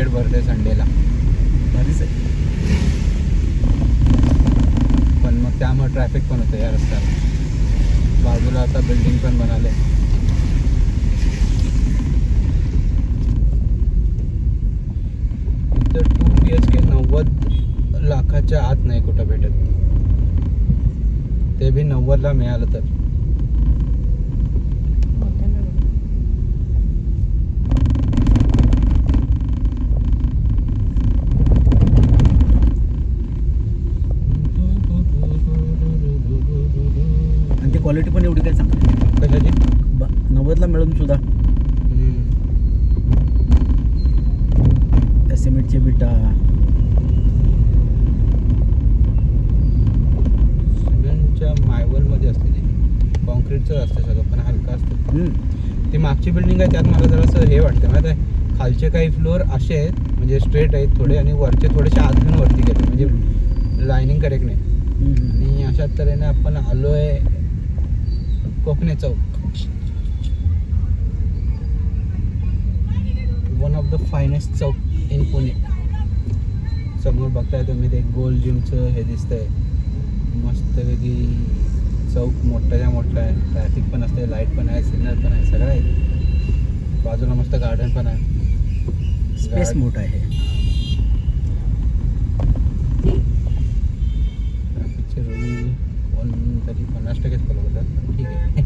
Market भरते संडेला भारीच आहे. पण मग त्यामुळे ट्रॅफिक पण होतं या रस्त्याला बाजूला आता बिल्डिंग पण बनाले तर टू बी एच के नव्वद लाखाच्या आत नाही कुठं भेटत. ते बी नव्वदला मिळालं तर आणि ती क्वालिटी पण एवढी काय चांगली. कशाची? ब- नव्वदला मिळून सुद्धा. त्या सिमेंटचे बिटा सिमेंटच्या मायवलमध्ये असते ते. कॉन्क्रीटचं असते सगळं पण हलका असतं. हम्म. ती मागची बिल्डिंग आहे त्यात मला जरासं हे वाटतं माहिती आहे? खालचे काही फ्लोअर असे आहेत म्हणजे स्ट्रेट आहेत थोडे आणि वरचे थोडेसे आत घेऊन वरती गेले म्हणजे लाईनिंग करेक्ट नाही. हम्म. आणि अशा तऱ्हेने आपण आलोय Kokane Chowk. One of the finest chowk in Pune समोर बघताय तुम्ही ते गोल जिमचं हे दिसतंय. मस्तपैकी चौक मोठाच्या मोठा आहे. ट्रॅफिक पण असते लाइट पण आहे सिग्नल पण आहे सगळं आहे. बाजूला मस्त गार्डन पण आहे. स्पेस मोठा आहे. तरी पन्नास टक्केच फॉलो करतात. ठीक आहे.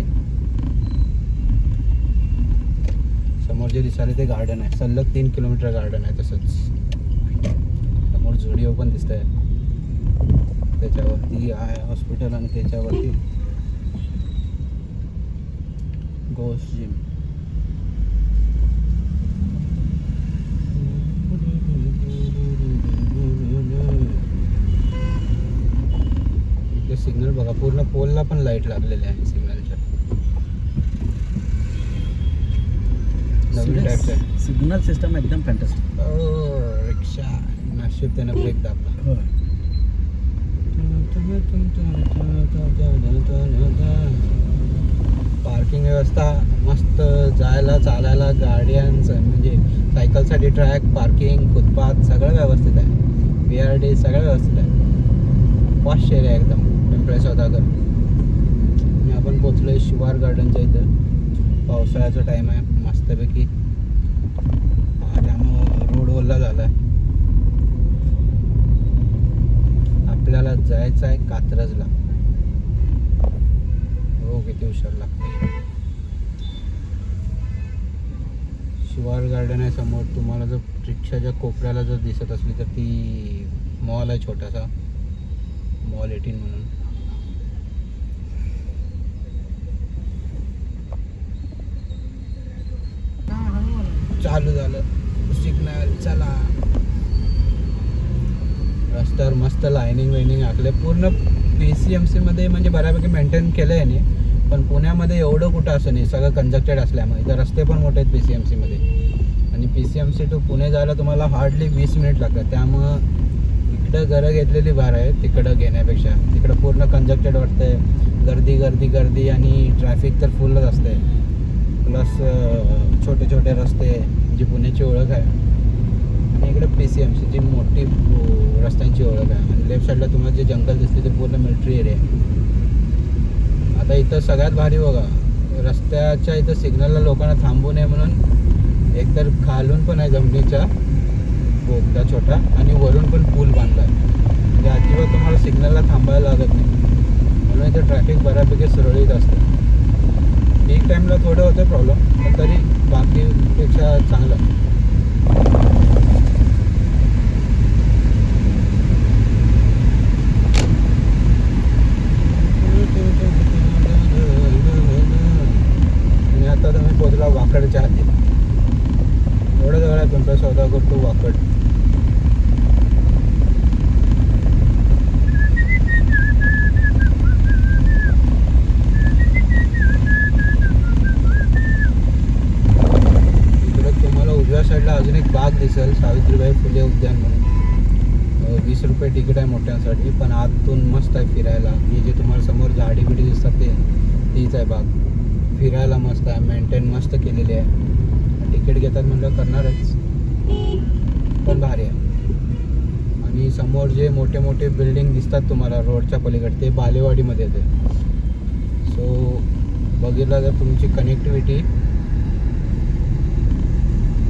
समोर जे दिसाले ते गार्डन आहे. सलग तीन किलोमीटर गार्डन आहे तसंच. समोर झुडिओ पण दिसत आहे त्याच्यावरती आहे हॉस्पिटल आणि त्याच्यावरती गोस जिम पोलला पण लाइट लागलेले आहे सिग्नलच्या नवीन टाईपचं आहे सिग्नल सिस्टम एकदम फॅन्टास्टिक ओ, रिक्षा नशीब त्यानं ब्रेक दाबला पार्किंग व्यवस्था मस्त जायला चालायला गाड्यांचं म्हणजे सायकलसाठी ट्रॅक पार्किंग फुटपाथ सगळं व्यवस्थित आहे. बी आर डी सगळं व्यवस्थित आहे. पॉश एरिया आहे एकदम पिंपळे सौदागर पोचलो आहे शिवार गार्डनच्या इथं. पावसाळ्याचा टाईम आहे मस्तपैकी. त्यामुळं रोड ओला झाला आहे आपल्याला जायचं आहे कात्रजला. हो किती हुशार लागते शिवार गार्डन आहे समोर. तुम्हाला जर रिक्षाच्या कोपऱ्याला जर दिसत असली तर ती मॉल आहे छोटासा. मॉल एटीन म्हणून. चालू झालं. सिग्नल चला. रस्त्यावर मस्त लायनिंग वायनिंग आखले. पूर्ण पी सी एम सीमध्ये म्हणजे बऱ्यापैकी मेंटेन केलं आहे नाही पण पुण्यामध्ये एवढं कुठं असं नाही. सगळं कंजक्टेड असल्यामुळे. इथं रस्ते पण मोठे आहेत पी सी एम सीमध्ये आणि P C M C to Pune जायला तुम्हाला हार्डली वीस मिनिट लागतात. त्यामुळं इकडं घरं घेतलेली भार आहे तिकडं घेण्यापेक्षा. तिकडं पूर्ण कंजक्टेड वाटतंय. गर्दी गर्दी गर्दी आणि ट्रॅफिक तर फुलच असते प्लस छोटे छोटे रस्ते जी पुण्याची ओळख आहे. आणि इकडे पी सी एम सी जी मोठी रस्त्यांची ओळख आहे. आणि लेफ्ट साईडला तुम्हाला जे जंगल दिसते ते पूर्ण मिलिटरी एरिया आहे. आता इथं सगळ्यात भारी बघा रस्त्याच्या इथं सिग्नलला लोकांना थांबू नये म्हणून एकतर खालून पण आहे जमिनीचा बोगदा छोटा आणि वरून पण पूल बांधला आहे म्हणजे अजिबात तुम्हाला सिग्नलला थांबायला लागत नाही. म्हणून इथं ट्रॅफिक बऱ्यापैकी सुरळीत असतं. पीक टाईमला थोडं होतं प्रॉब्लेम पण तरी बाकीपेक्षा चांगलं आहे. आणि आता तुम्ही पोचला वाकडच्या हाती एवढं जवळ आहे पिंपळ सौदागर टू वाकड इकडे तुम्हाला उजव्या साईडला अजून एक बाग दिसेल सावित्रीबाई उद्यान म्हणून वीस रुपये तिकीट आहे मोठ्यांसाठी पण आतून मस्त आहे फिरायला. ही जे तुम्हाला समोर झाडी बिडी दिसतात ते तीच आहे बाग. फिरायला मस्त आहे मेंटेन मस्त केलेली आहे. तिकीट घेतात म्हणलं करणारच पण भारी आहे. आणि समोर जे मोठे मोठे बिल्डिंग दिसतात तुम्हाला रोडच्या पलीकडे ते बालेवाडीमध्ये येते. सो बघितलं तर तुमची कनेक्टिव्हिटी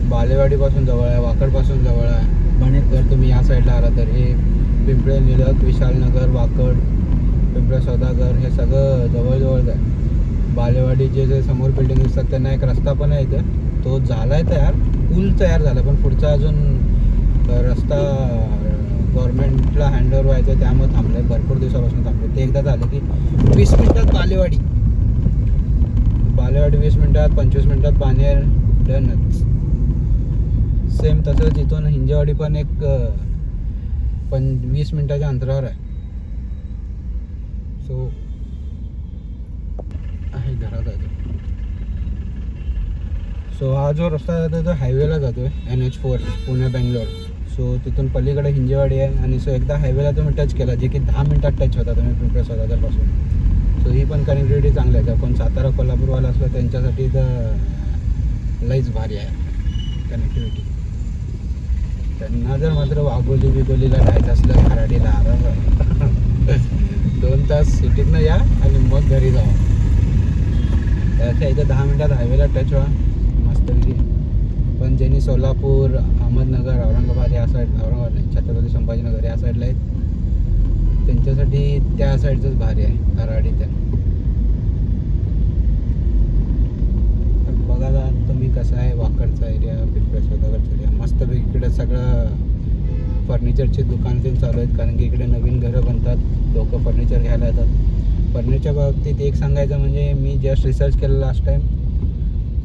बालेवाडीपासून जवळ आहे वाकडपासून जवळ आहे. जर तुम्ही या साईडला आला तर हे पिंपळे निलक विशालनगर वाकड पिंपळे सौदागर हे सगळं जवळजवळ आहे बालेवाडीचे जे समोर बिल्डिंग दिसतात त्यांना एक रस्ता पण आहे इथं. तो झाला आहे तयार पूल तयार झाला पण पुढचा अजून रस्ता गव्हर्नमेंटला हँडओव्हर व्हायचं आहे, त्यामुळे थांबलं आहे भरपूर दिवसापासून थांबले ते एकदा झालं की वीस मिनिटात बालेवाडी. बालेवाडी वीस मिनिटात पंचवीस मिनिटात पाणी डनच. सेम तसंच इथून हिंजेवाडी पण एक पण वीस मिनिटाच्या अंतरावर आहे. सो आहे घरात आहे सो हा जो रस्ता जातो तो हायवेला जातो आहे N H four Pune Bangalore so तिथून पलीकडे हिंजेवाडी आहे आणि सो एकदा हायवेला तुम्ही टच केला जे की दहा मिनटात टच होता तुम्ही पिंपळे सौदागरपासून सो ही पण कनेक्टिव्हिटी चांगली आहे. जर कोण सातारा कोल्हापूरवाला असलं त्यांच्यासाठी तर लईच भारी आहे कनेक्टिव्हिटी त्यांना जर मात्र वाघोली बिगोलीला जायचं असलं खराडीला आराम दोन तास सिटीतनं या आणि मग घरी जावा. त्याच्या इथं दहा मिनिटात हायवेला टच व्हा. मस्तपैकी पण ज्यांनी सोलापूर अहमदनगर औरंगाबाद या साईड औरंगाबाद नाही छत्रपती संभाजीनगर या साईडला आहेत त्यांच्यासाठी त्या साईडचंच भारी आहे खराडी त्या बघा तुम्ही कसं आहे वाकडचा एरिया पिंपळे सौदागरचा एरिया मस्तपैकी इकडे सगळं फर्निचरचे दुकान ते चालू आहेत कारण की इकडे नवीन घरं बनतात लोक फर्निचर घ्यायला येतात. फर्निचर बाबतीत एक सांगायचं म्हणजे मी जस्ट रिसर्च केलं लास्ट टाईम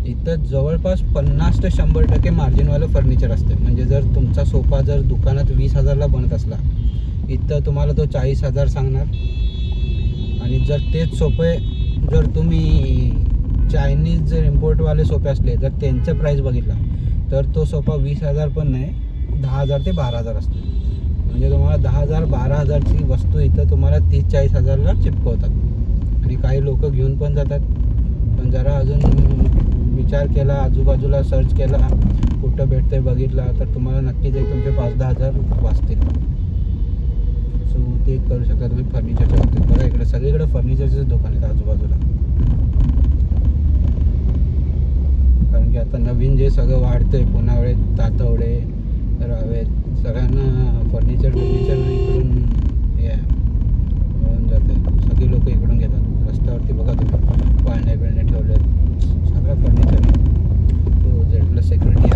इथं जवळपास पन्नास ते शंभर टक्के मार्जिनवालं फर्निचर असते म्हणजे जर तुमचा सोफा जर दुकानात वीस हजारला बनत असला इथं तुम्हाला तो चाळीस हजार सांगणार. आणि जर तेच सोपे जर तुम्ही चायनीज जर इम्पोर्टवाले सोपे असले जर त्यांचं प्राईस बघितला. तर तो सोफा वीस हजार पण नाही दहा हजार ते बारा हजार असतो. म्हणजे तुम्हाला दहा हजार बारा हजारची वस्तू इथं तुम्हाला तीस चाळीस हजारला चिपकवतात. आणि काही लोक घेऊन पण जातात. पण जरा अजून विचार केला आजूबाजूला सर्च केला कुठं भेटते बघितला तर तुम्हाला नक्कीच एक तुमचे पाच दहा हजार वाचतील. सो ते करू शकता तुम्ही फर्निचरच्या बाबतीत. बघा इकडे सगळीकडे फर्निचरचेच दुकान आहेत आजूबाजूला. कारण की आता नवीन जे सगळं वाढतं आहे पुनावळे तातवडे रावेत सगळ्यांना फर्निचर फर्निचर इकडून हे मिळून जाते सगळी लोक इकडून घेतात. रस्त्यावरती बघा तुम्ही पाळणे बिळणे ठेवले सगळं furniture to Z plus security